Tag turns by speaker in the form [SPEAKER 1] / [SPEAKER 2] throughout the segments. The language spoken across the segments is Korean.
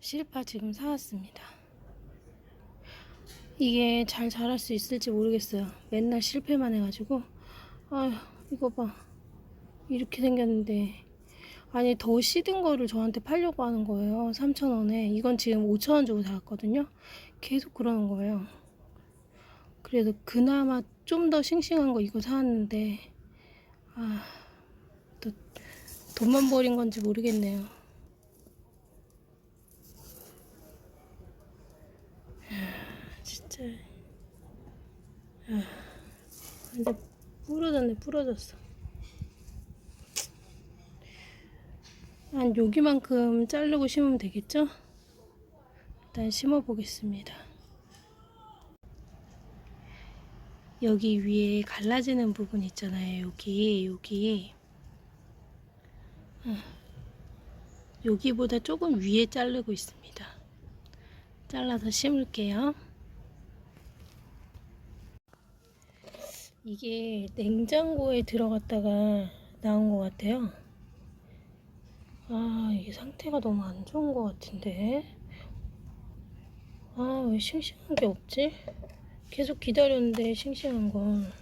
[SPEAKER 1] 실파 지금 사왔습니다. 이게 잘 자랄 수 있을지 모르겠어요. 맨날 실패만 해가지고. 아휴, 이거 봐. 이렇게 생겼는데. 아니, 더 시든 거를 저한테 팔려고 하는 거예요. 3,000원에. 이건 지금 5,000원 주고 사왔거든요. 계속 그러는 거예요. 그래도 그나마 좀 더 싱싱한 거 이거 사왔는데, 아, 또 돈만 버린 건지 모르겠네요. 진짜 아, 완전 부러졌어. 한 여기만큼 자르고 심으면 되겠죠? 일단 심어 보겠습니다. 여기 위에 갈라지는 부분 있잖아요 여기 여기. 어, 여기보다 조금 위에 자르고 있습니다. 잘라서 심을게요 이게 냉장고에 들어갔다가 나온 것 같아요. 아, 이게 상태가 너무 안 좋은 것 같은데. 아, 왜 싱싱한 게 없지? 계속 기다렸는데, 싱싱한 걸.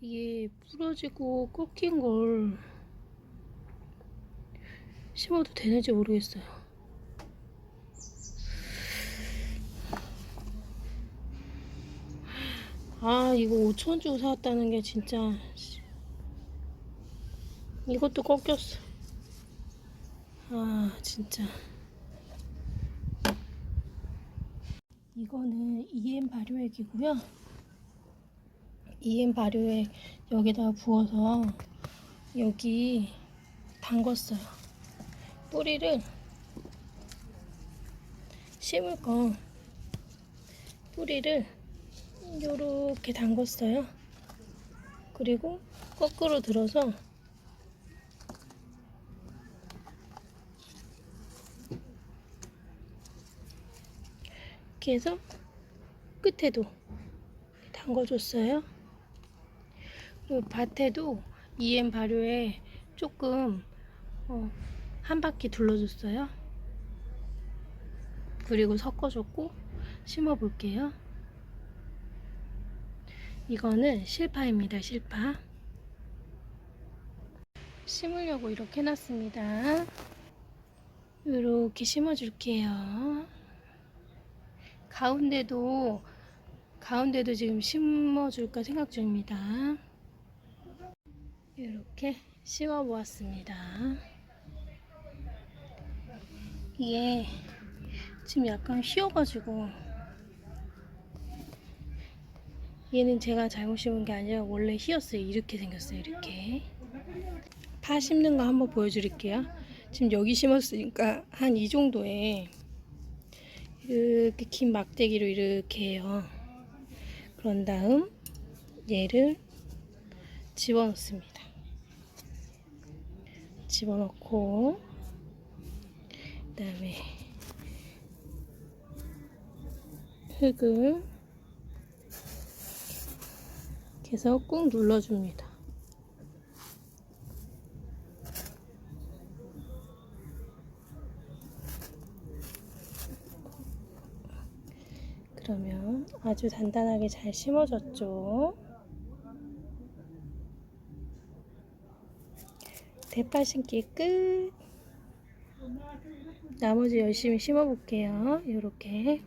[SPEAKER 1] 이게 부러지고 꺾인 걸 심어도 되는지 모르겠어요. 아 이거 5천 주고 사왔다는 게 진짜 씨. 이것도 꺾였어. 아 진짜. 이거는 EM 발효액이고요. EM 발효액 여기다가 부어서 여기 담궜어요. 뿌리를 심을 거. 뿌리를 요렇게 담궜어요. 그리고 거꾸로 들어서 이렇게 해서 끝에도 담궈줬어요. 그리고 밭에도 EM 발효에 조금 어, 한 바퀴 둘러줬어요. 그리고 섞어줬고 심어볼게요. 이거는 실파입니다. 실파. 심으려고 이렇게 해놨습니다. 이렇게 심어줄게요. 가운데도 가운데도 지금 심어줄까 생각 중입니다. 이렇게 심어 보았습니다. 이게 지금 약간 휘어가지고 얘는 제가 잘못 심은 게 아니라 원래 휘었어요. 이렇게 생겼어요. 이렇게. 파 심는 거 한번 보여드릴게요. 지금 여기 심었으니까 한 이 정도에 이렇게 긴 막대기로 이렇게 해요. 그런 다음 얘를 집어넣습니다. 집어넣고 그 다음에 흙을 이렇게 해서 꾹 눌러줍니다. 그러면 아주 단단하게 잘 심어졌죠? 대파 심기 끝! 나머지 열심히 심어볼게요. 이렇게.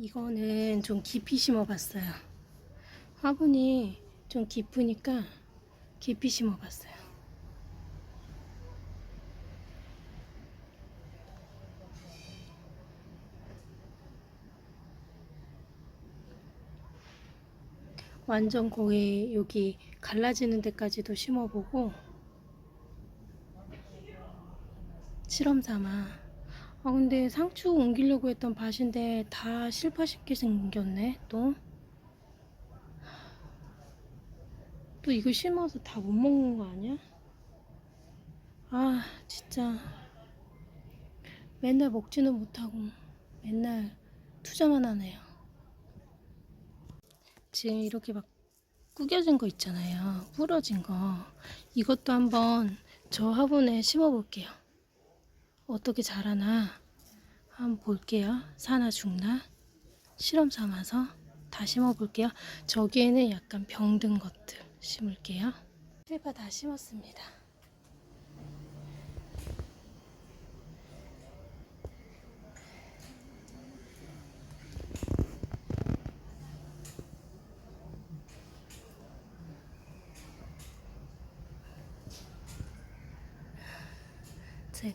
[SPEAKER 1] 이거는 좀 깊이 심어봤어요. 화분이 좀 깊으니까 깊이 심어봤어요. 완전 거의 여기 갈라지는 데까지도 심어보고 실험 삼아 아 근데 상추 옮기려고 했던 밭인데 다 실파쉽게 생겼네 또. 또 이거 심어서 다 못 먹는 거 아니야? 아 진짜 맨날 먹지는 못하고 맨날 투자만 하네요. 지금 이렇게 막 구겨진 거 있잖아요. 부러진 거. 이것도 한번 저 화분에 심어 볼게요. 어떻게 자라나 한번 볼게요. 사나 죽나? 실험 삼아서 다 심어 볼게요. 저기에는 약간 병든 것들 심을게요. 실파 다 심었습니다.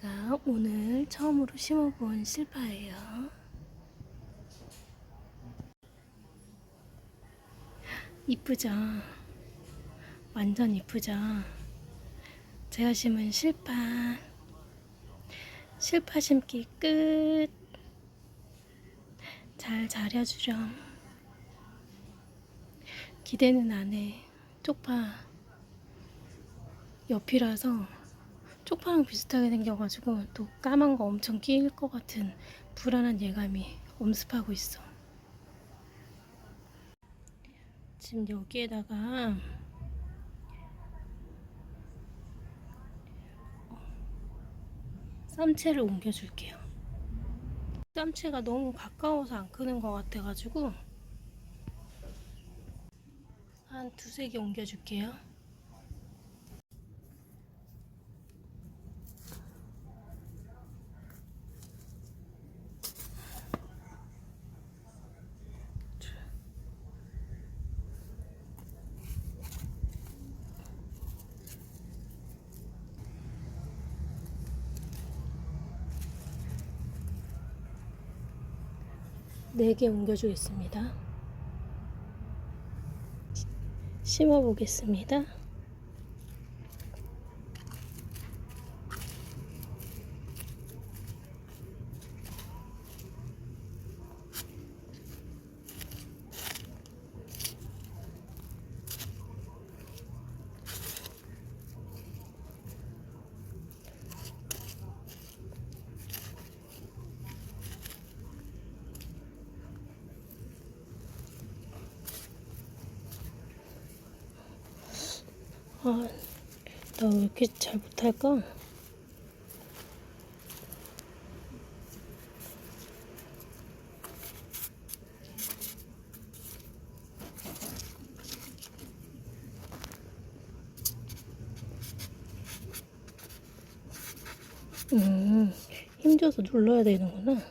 [SPEAKER 1] 제가 오늘 처음으로 심어본 실파예요. 이쁘죠? 완전 이쁘죠? 제가 심은 실파. 실파 심기 끝. 잘 자려주렴. 기대는 안 해. 쪽파 옆이라서 쪽파랑 비슷하게 생겨가지고 또 까만 거 엄청 끼일 것 같은 불안한 예감이 엄습하고 있어. 지금 여기에다가 쌈채를 옮겨줄게요. 쌈채가 너무 가까워서 안 크는 것 같아가지고 한 두세 개 옮겨줄게요. 네개 옮겨주겠습니다. 심어 보겠습니다. 아, 나 왜 이렇게 잘 못할까? 음, 힘줘서 눌러야 되는구나.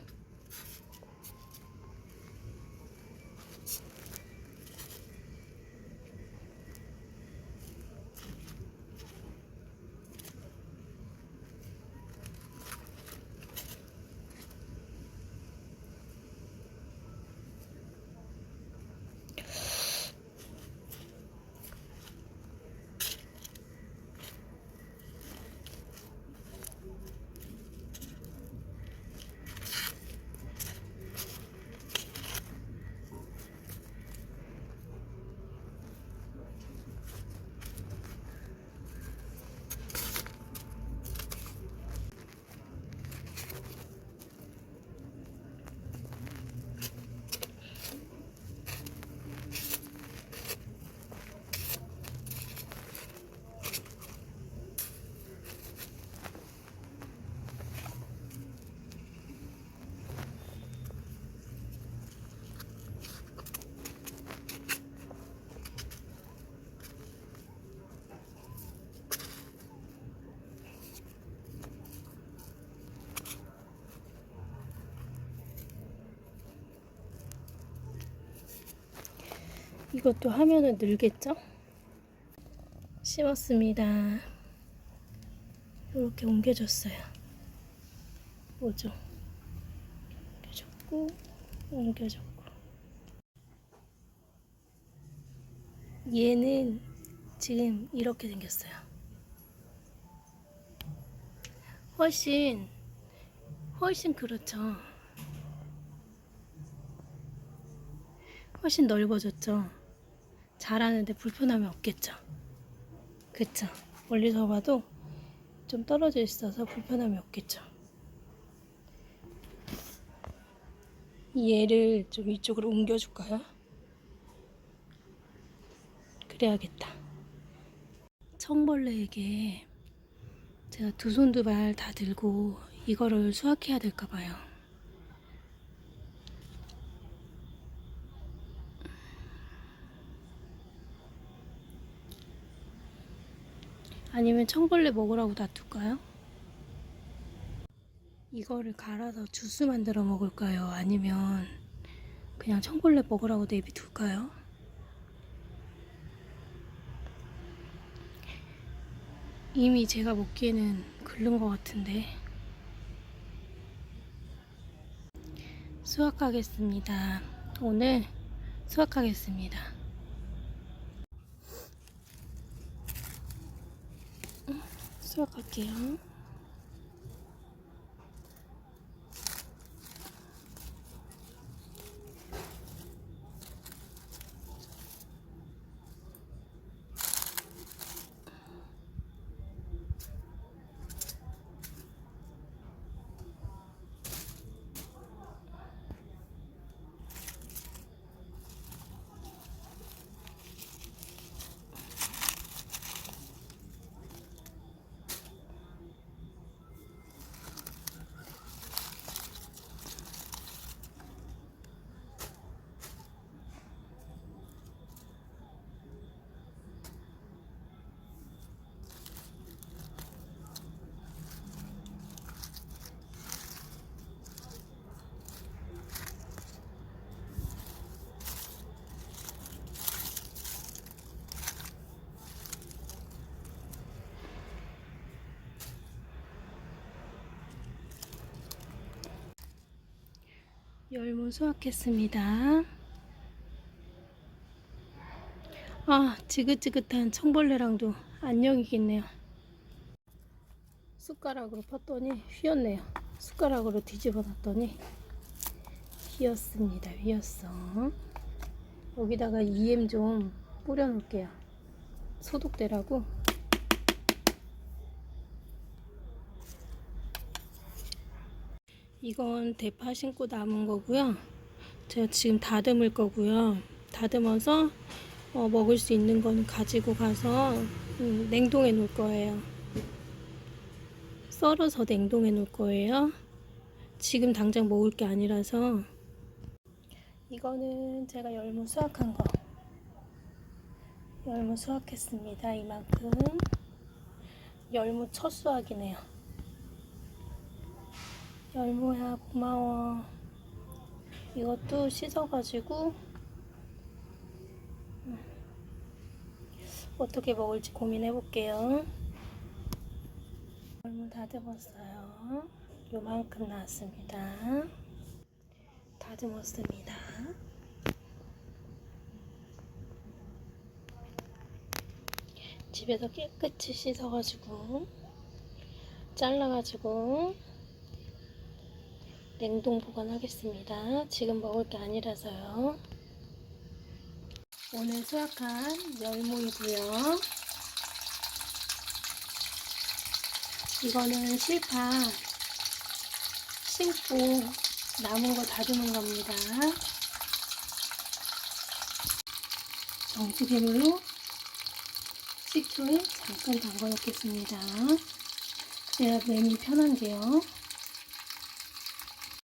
[SPEAKER 1] 이것도 하면은 늘겠죠? 심었습니다. 이렇게 옮겨줬어요. 뭐죠? 옮겨줬고, 옮겨줬고. 얘는 지금 이렇게 생겼어요. 훨씬, 훨씬 그렇죠. 훨씬 넓어졌죠. 자라는데 불편함이 없겠죠. 그쵸? 멀리서 봐도 좀 떨어져 있어서 불편함이 없겠죠. 얘를 좀 이쪽으로 옮겨줄까요? 그래야겠다. 청벌레에게 제가 두 손 두 발 다 들고 이거를 수확해야 될까 봐요. 아니면 청벌레 먹으라고 놔둘까요? 이거를 갈아서 주스 만들어 먹을까요? 아니면 그냥 청벌레 먹으라고 내비둘까요? 이미 제가 먹기에는 글른 것 같은데 수확하겠습니다. 오늘 수확하겠습니다. 수확할게요. 열무 수확했습니다. 아, 지긋지긋한 청벌레랑도 안녕이겠네요. 숟가락으로 폈더니 휘었네요. 숟가락으로 뒤집어 놨더니 휘었습니다. 휘었어. 여기다가 EM 좀 뿌려 놓을게요. 소독되라고. 이건 대파 신고 남은 거고요. 제가 지금 다듬을 거고요. 다듬어서 어, 먹을 수 있는 거는 가지고 가서 음, 냉동해 놓을 거예요. 썰어서 냉동해 놓을 거예요. 지금 당장 먹을 게 아니라서 이거는 제가 열무 수확한 거. 열무 수확했습니다. 이만큼. 열무 첫 수확이네요. 열무야 고마워. 이것도 씻어가지고 음, 어떻게 먹을지 고민해 볼게요. 열무 다듬었어요. 요만큼 나왔습니다. 다듬었습니다. 집에서 깨끗이 씻어가지고 잘라가지고 냉동 보관하겠습니다. 지금 먹을 게 아니라서요. 오늘 수확한 열무이고요. 이거는 실파 심고 남은 거 다듬은 겁니다. 정수기물로 식초에 잠깐 담가 놓겠습니다. 그래야 매미 편한 게요.